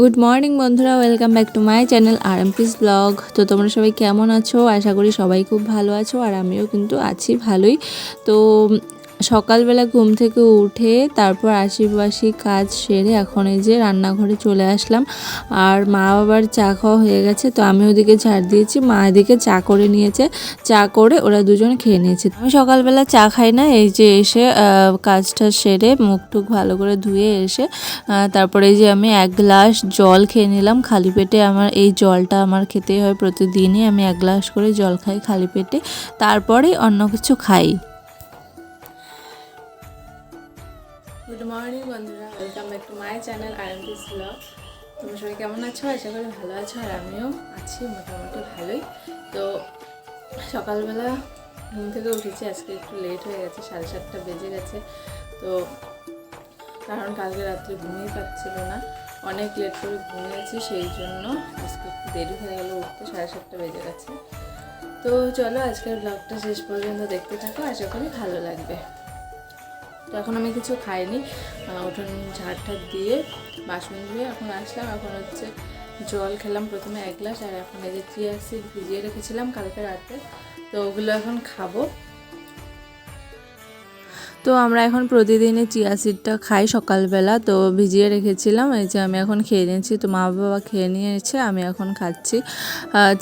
Good morning বন্ধুরা। Welcome back to my channel R M peace blog তো তোমরা সবাই কেমন আছো? আশা করি সবাই খুব ভালো আছো, আর আমিও কিন্তু আছি ভালোই। তো সকালবেলা ঘুম থেকে উঠে তারপর আশিপাশি কাজ সেরে এখন এই যে রান্নাঘরে চলে আসলাম। আর মা বাবার চা খাওয়া হয়ে গেছে, তো আমি ওদিকে ঝাড় দিয়েছি, মা এদিকে চা করে নিয়েছে। চা করে ওরা দুজন খেয়ে নিয়েছে। আমি সকালবেলা চা খাই না, এই যে এসে কাজটা সেরে মুখ টুক ভালো করে ধুয়ে এসে তারপরে যে আমি এক গ্লাস জল খেয়ে নিলাম। খালি পেটে আমার এই জলটা আমার খেতেই হয় প্রতিদিনই। আমি এক গ্লাস করে জল খাই খালি পেটে। তারপরে অন্য কিছু খাই। গুড মর্নিং বন্ধুরা। Welcome back to my channel R M peace blog তোমরা সবাই কেমন আছো? আশা করি ভালো আছো, আর আমিও আছি মোটামুটি ভালোই। তো সকালবেলা ঘুম থেকে উঠেছি, আজকে একটু লেট হয়ে গেছে, সাড়ে সাতটা বেজে গেছে। তো কারণ কালকে রাত্রে ঘুমিয়ে পাচ্ছিল না। অনেক লেট করে ঘুমিয়েছি, সেই জন্য আজকে একটু দেরি হয়ে গেল উঠতে, সাড়ে সাতটা বেজে গেছে। তো চলো আজকের ব্লগটা শেষ পর্যন্ত দেখতে থাকো, আশা করি ভালো লাগবে। তো এখন আমি কিছু খাইনি। উঠোন ঝাড় ঠাড় দিয়ে বাসন ধুয়ে এখন আসলাম। এখন হচ্ছে জল খেলাম প্রথমে এক গ্লাস আর এখন এই যে চিয়া সিড ভিজিয়ে রেখেছিলাম কালকে রাতে। তো ওগুলো এখন খাব। তো আমরা এখন প্রতিদিনে চিয়া সিডটা খাই সকালবেলা। তো ভিজিয়ে রেখেছিলাম। এই যে আমি এখন খেয়ে নিয়েছি। তো মা বাবা খেয়ে নিয়েছে, আমি এখন খাচ্ছি।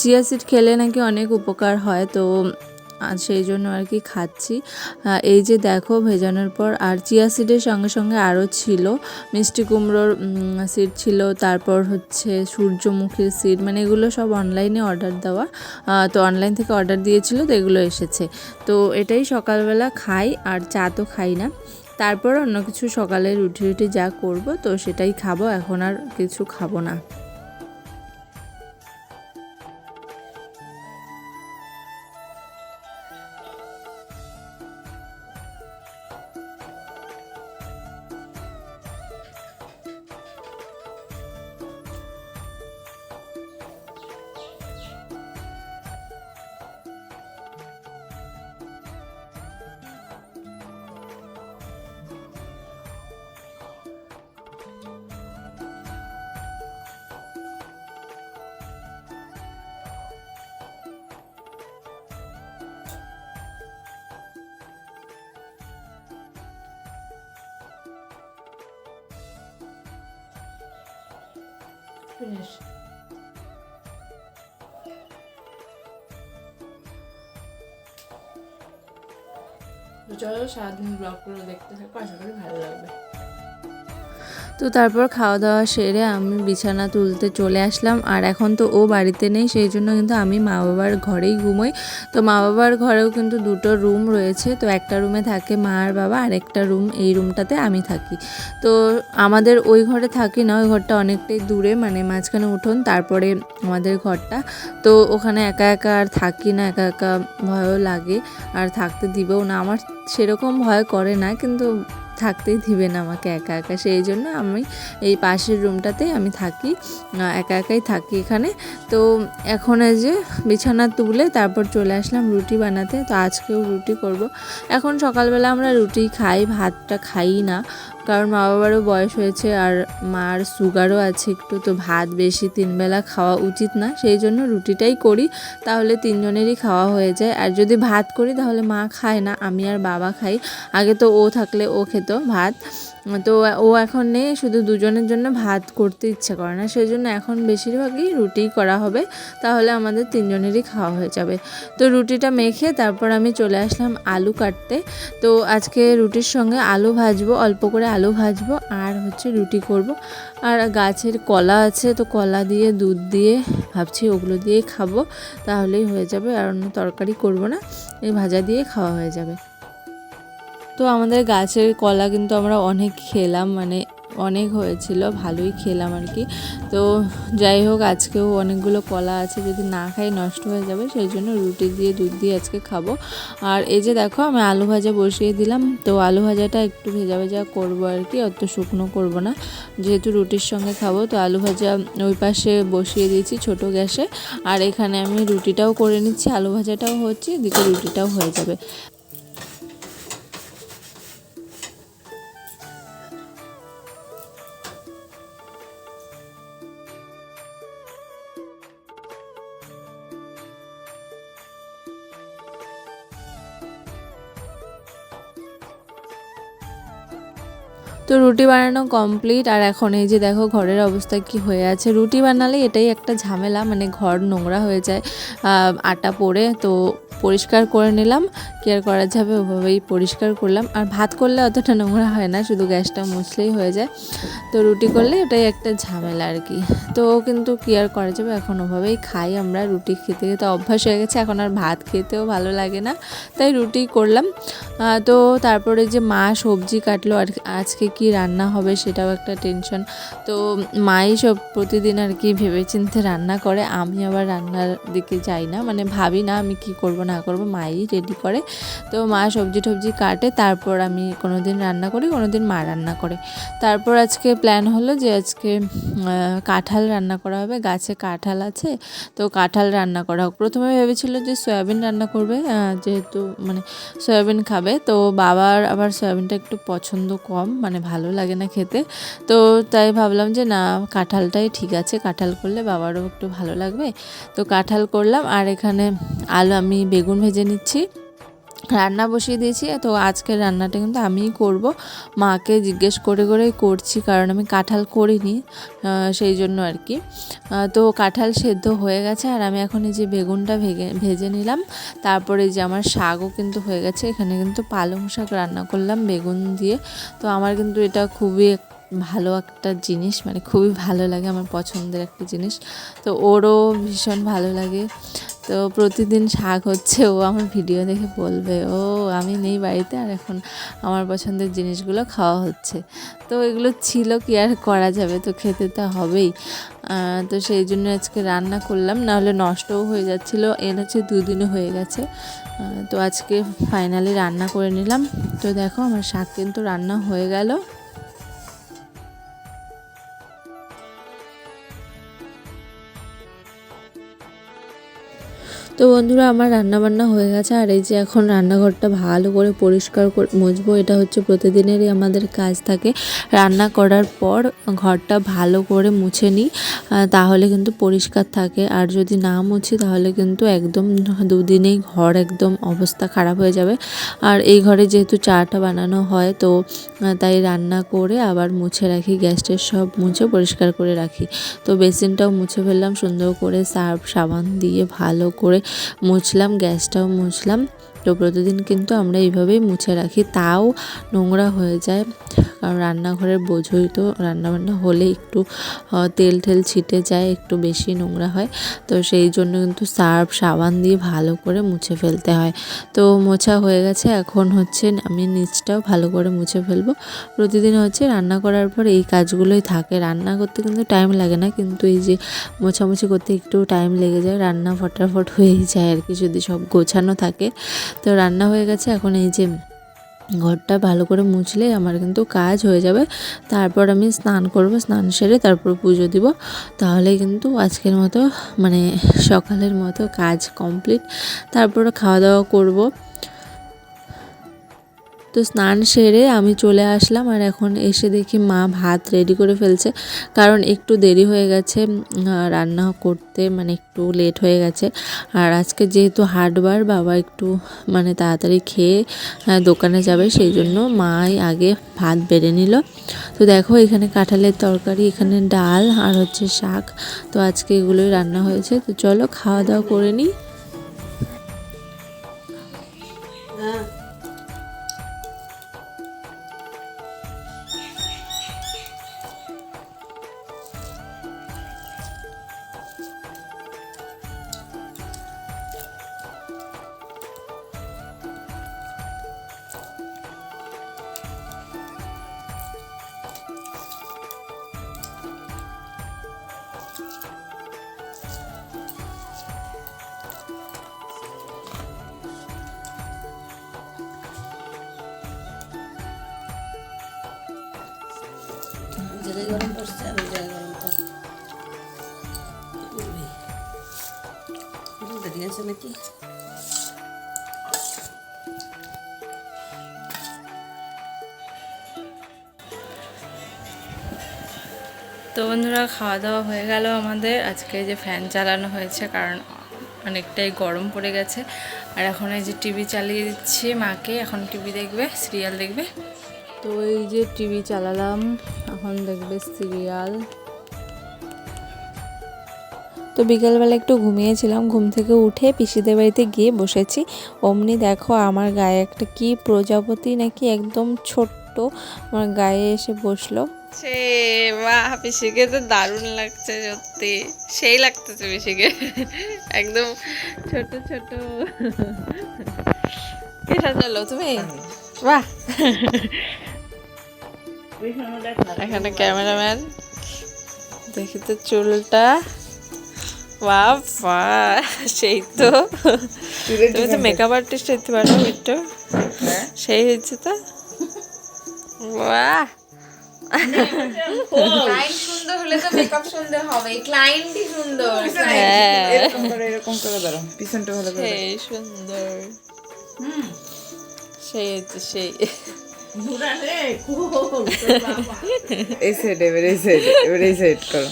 চিয়া সিড খেলে নাকি অনেক উপকার হয়। তো আর সেই জন্য আর কি খাচ্ছি। এই যে দেখো ভেজানোর পর আর চিয়া সিডের সঙ্গে সঙ্গে আরও ছিল। মিষ্টি কুমড়োর সিড ছিল, তারপর হচ্ছে সূর্যমুখীর সিড মানে এগুলো সব অনলাইনে অর্ডার দেওয়া। তো অনলাইন থেকে অর্ডার দিয়েছিল, তো এগুলো এসেছে। তো এটাই সকালবেলা খাই, আর চা তো খাই না। তারপর অন্য কিছু সকালে রুটি রুটি যা করব, তো সেটাই খাব, এখন আর কিছু খাব না। Finish. চলো সারাদিন ব্লগগুলো দেখতে থাকো আশা করি ভালো লাগবে তো তারপর খাওয়া দাওয়া সেরে আমি বিছানা তুলতে চলে আসলাম। আর এখন তো ও বাড়িতে নেই, সেই জন্য কিন্তু আমি মা বাবার ঘরেই ঘুমোই। তো মা বাবার ঘরেও কিন্তু দুটো রুম রয়েছে, তো একটা রুমে থাকে মা আর বাবা, আর একটা রুম এই রুমটাতে আমি থাকি। তো আমাদের ওই ঘরে থাকি না, ওই ঘরটা অনেকটাই দূরে মানে মাঝখানে উঠোন, তারপরে আমাদের ঘরটা। তো ওখানে একা একা আর থাকি না, একা একা ভয়ও লাগে, আর থাকতে দিবেও না। আমার সেরকম ভয় করে না, কিন্তু থাকতেই দিবে না আমাকে একা একা। সেই জন্য আমি এই পাশের রুমটাতে আমি থাকি একা একাই থাকি এখানে। তো এখন যে বিছানা তুলে তারপর চলে আসলাম রুটি বানাতে। তো আজকেও রুটি করব। এখন সকালবেলা আমরা রুটি খাই, ভাতটা খাই না। কারণ মা বাবারও বয়স হয়েছে আর মার সুগারও আছে একটু, তো ভাত বেশি তিনবেলা খাওয়া উচিত না। সেই জন্য রুটিটাই করি, তাহলে তিনজনেরই খাওয়া হয়ে যায়। আর যদি ভাত করি, তাহলে মা খায় না, আমি আর বাবা খাই। আগে তো ও থাকলে ও খেত ভাত। তো ও এখন নেই শুধু দুজনের জন্য ভাত করতে ইচ্ছা করে না সেই জন্য এখন বেশিরভাগই রুটি করা হবে, তাহলে আমাদের তিনজনেরই খাওয়া হয়ে যাবে। তো রুটিটা মেখে তারপর আমি চলে আসলাম আলু কাটতে। তো আজকে রুটির সঙ্গে আলু ভাজবো, অল্প করে আলু ভাজবো, আর হচ্ছে রুটি করব। আর গাছের কলা আছে, তো কলা দিয়ে, দুধ দিয়ে ভাবছি ওগুলো দিয়েই খাব, তাহলেই হয়ে যাবে, আর অন্য তরকারি করব না, এই ভাজা দিয়ে খাওয়া হয়ে যাবে। তো আমাদের গাছের কলা কিন্তু আমরা অনেক খেলাম মানে অনেক হয়েছিল, ভালোই খেলাম আর কি। তো যাই হোক, আজকেও অনেকগুলো কলা আছে, যদি না খাই নষ্ট হয়ে যাবে, সেই জন্য রুটি দিয়ে, দুধ দিয়ে আজকে খাব। আর এই যে দেখো, আমি আলু ভাজা বসিয়ে দিলাম, তো আলু ভাজাটা একটু ভেজা ভেজা করব আর কি, অত শুকনো করব না। যেহেতু রুটির সঙ্গে খাব, তো আলু ভাজা ওই পাশে বসিয়ে দিয়েছি ছোট গ্যাসে। আর এখানে আমি রুটিটাও করে নিচ্ছি, আলু ভাজাটাও হচ্ছে, এদিকে রুটিটাও হয়ে যাবে। তো রুটি বানানো কমপ্লিট আর এখন এই যে দেখো ঘরের অবস্থা কি হয়ে আছে। রুটি বানালে এটাই একটা ঝামেলা মানে ঘর নোংরা হয়ে যায় আটা পড়ে, তো পরিষ্কার করে নিলাম কি আর করা যাবে, ওভাবেই পরিষ্কার করলাম। আর ভাত করলে অতটা নোংরা হয় না, শুধু গ্যাসটা মুছলেই হয়ে যায়। তো রুটি করলে এটাই একটা ঝামেলা আর কি। তো কিন্তু কি আর করা যাবে, এখন ওভাবেই খাই আমরা। রুটি খেতে খেতে অভ্যাস হয়ে গেছে, এখন আর ভাত খেতেও ভালো লাগে না। তাই রুটি করলাম। তো তারপরে যে মা সবজি কাটলো, আর আজকে কি রান্না হবে সেটাও একটা টেনশন তো মাই সব প্রতিদিন আর কি ভেবেচিন্তে রান্না করে, আমি আবার রান্নার দিকে যাই না। মানে ভাবি না আমি কি করব না করব, মাই রেডি করে। তো মা সবজি টবজি কাটে, তারপর আমি কোনো দিন রান্না করি কোনো দিন মা রান্না করে। তারপর আজকে প্ল্যান হলো যে আজকে কাঁঠাল রান্না করা হবে, গাছে কাঁঠাল আছে, তো কাঁঠাল রান্না করা হোক। প্রথমে ভেবেছিল যে সয়াবিন রান্না করবে যেহেতু মানে সয়াবিন খাবে, তো বাবার আবার সয়াবিনটা একটু পছন্দ কম মানে ভালো লাগে না খেতে। তো তাই ভাবলাম যে না, কাঁঠালটাই ঠিক আছে, কাঁঠাল করলে বাবারও একটু ভালো লাগবে। তো কাঁঠাল করলাম, আর এখানে আলু আমি বেগুন ভেজে নিচ্ছি। রান্না বসিয়ে দিয়েছি, তো আজকের রান্নাটা কিন্তু আমিই করব। মাকে জিজ্ঞেস করে করেই করছি, কারণ আমি কাঁঠাল করিনি সেই জন্য আর কি। তো কাঁঠাল সেদ্ধ হয়ে গেছে, আর আমি এখন এই যে বেগুনটা ভেগে, ভেজে নিলাম। তারপরে যে আমার শাকও কিন্তু হয়ে গেছে, এখানে কিন্তু পালং শাক রান্না করলাম বেগুন দিয়ে। তো আমার কিন্তু এটা খুবই ভালো একটা জিনিস মানে খুবই ভালো লাগে, আমার পছন্দের একটা জিনিস। তো ওরও ভীষণ ভালো লাগে। তো প্রতিদিন শাক হচ্ছে, ও আমার ভিডিও দেখে বলবে, ও, আমি নেই বাড়িতে, আর এখন আমার পছন্দের জিনিসগুলো খাওয়া হচ্ছে। তো এগুলো ছিল কি আর করা যাবে, তো খেতে তো হবেই। তো সেই জন্য আজকে রান্না করলাম, নাহলে নষ্টও হয়ে যাচ্ছিল, এর এনেছে দুদিনও হয়ে গেছে। তো আজকে ফাইনালি রান্না করে নিলাম। তো দেখো, আমার শাক কিন্তু রান্না হয়ে গেল। তো বন্ধুরা, আমার রান্না বান্না হয়ে গেছে। আর এই যে এখন রান্নাঘরটা ভালো করে পরিষ্কার করে মুছবো, এটা হচ্ছে প্রতিদিনেরই আমাদের কাজ থাকে। রান্না করার পর ঘরটা ভালো করে মুছে নিই তাহলে কিন্তু পরিষ্কার থাকে। আর যদি না মুছি, তাহলে কিন্তু একদম দুদিনেই ঘর একদম অবস্থা খারাপ হয়ে যাবে। আর এই ঘরে যেহেতু চাটা বানানো হয়, তো তাই রান্না করে আবার মুছে রাখি গ্যাসটের সব মুছে পরিষ্কার করে রাখি। তো বেসিনটাও মুছে ফেললাম, সুন্দর করে সার্ফ সাবান দিয়ে ভালো করে মুছলাম গ্যাসটাও মুছলাম। তো প্রতিদিন কিন্তু আমরা এইভাবেই মুছে রাখি। তাও নোংরা হয়ে যায়, কারণ রান্নাঘরের বোঝোই তো রান্নাবান্না হলে একটু তেল টেল ছিটে যায়, একটু বেশি নোংরা হয়। তো সেই জন্য কিন্তু সার্ফ, সাবান দিয়ে ভালো করে মুছে ফেলতে হয়। তো মোছা হয়ে গেছে, এখন হচ্ছে আমি নিচটাও ভালো করে মুছে ফেলব। প্রতিদিন হচ্ছে রান্না করার পর এই কাজগুলোই থাকে। রান্না করতে কিন্তু টাইম লাগে না, কিন্তু এই যে মোছামুছি করতে একটু টাইম লেগে যায়, রান্না ফটাফট হয়েই যায় আর কি। যদি সব গোছানো থাকে তো রান্না হয়ে গেছে। এখন এই যে ঘরটা ভালো করে মুছলে আমার কিন্তু কাজ হয়ে যাবে। তারপর আমি স্নান করব, স্নান সেরে তারপর পুজো দিব। তাহলে কিন্তু আজকের মতো মানে সকালের মতো কাজ কমপ্লিট তারপর খাওয়া দাওয়া করব। তো স্নান সেরে আমি চলে আসলাম আর এখন এসে দেখি মা ভাত রেডি করে ফেলছে। কারণ একটু দেরি হয়ে গেছে রান্না করতে মানে একটু লেট হয়ে গেছে। আর আজকে যেহেতু হাটবার, বাবা একটু মানে তাড়াতাড়ি খেয়ে দোকানে যাবে, সেই জন্য মাই আগে ভাত বেড়ে নিল। তো দেখো এখানে কাঁঠালের তরকারি, এখানে ডাল আর হচ্ছে শাক। তো আজকে এগুলোই রান্না হয়েছে। তো চলো খাওয়া দাওয়া করে নিই। জায়গায় গরম করছে আর ওই জায়গায় গরম কর দেরি আছে নাকি? তো বন্ধুরা খাওয়া দাওয়া হয়ে গেল আমাদের। আজকে যে ফ্যান চালানো হয়েছে কারণ অনেকটাই গরম পড়ে গেছে। আর এখন এই যে টিভি চালিয়ে দিচ্ছি মাকে। এখন টিভি দেখবে সিরিয়াল দেখবে। তো এই যে টিভি চালালাম। এখন দেখবে সিরিয়াল। তো বিকেলবেলা একটু ঘুমিয়েছিলাম ঘুম থেকে উঠে পিসিদের বাড়িতে গিয়ে বসেছি। অমনি দেখো আমার গায়ে একটা কি প্রজাপতি নাকি একদম ছোট্ট আমার গায়ে এসে বসল। সে বাহ পিসিকে তো দারুণ লাগছে সত্যি। সেই লাগতেছে পিসিকে। একদম ছোট ছোট। কে সাজালো তুমি? বাহ। এখানে ক্যামেরাম্যান দেখি তো চুলটা বাবা সেই তো। তুমি তো মেকআপ আর্টিস্ট হইতে পারো একটু সেই হয়েছে তো। বাহ। সুন্দর হলে তো মেকআপ সুন্দর হবে। ক্লায়েন্টই সুন্দর হ্যাঁ। এরকম করে এরকম করে দাঁড়াও পিছনটা ভালো করে সেই সুন্দর। সেই হচ্ছে সেই। এই সাইড এবার এই সাইড এবার এই সাইড করো।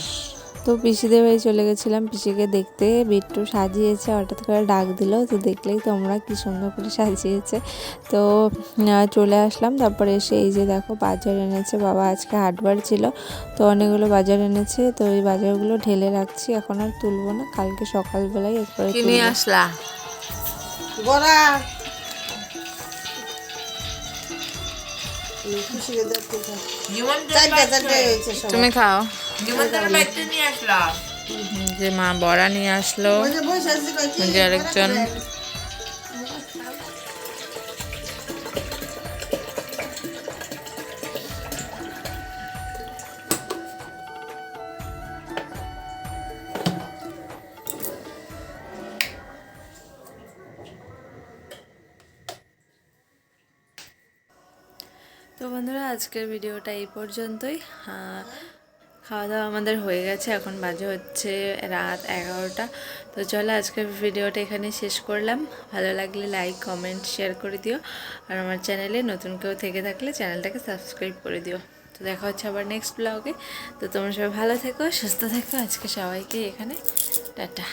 তো পিসিদের বাড়ি চলে গেছিলাম পিসিকে দেখতে। বিট্টু সাজিয়েছে হঠাৎ করে ডাক দিল তো দেখলেই তোমরা কি সুন্দর করে সাজিয়েছে। তো চলে আসলাম তারপরে এসে এই যে দেখো বাজার এনেছে। বাবা আজকে হাটবার ছিল তো অনেকগুলো বাজার এনেছে। তো এই বাজারগুলো ঢেলে রাখছি এখন আর তুলবো না কালকে সকালবেলায় এরপরে কিনে তুলবো। আসলা? তুমি খাও। যে মা বড়া নিয়ে আসলো। যে আরেকজন আজকের ভিডিওটা এই পর্যন্তই। খাওয়া দাওয়া আমাদের হয়ে গেছে, এখন বাজে হচ্ছে রাত এগারোটা। তো চলো আজকের ভিডিওটা এখানে শেষ করলাম। ভালো লাগলে লাইক কমেন্ট শেয়ার করে দিও। আর আমার চ্যানেলে নতুন কেউ থেকে থাকলে চ্যানেলটাকে সাবস্ক্রাইব করে দিও। তো দেখা হচ্ছে আবার নেক্সট ব্লগে তো তোমরা সবাই ভালো থেকো, সুস্থ থেকো। আজকে সবাইকে এখানে, টাটা।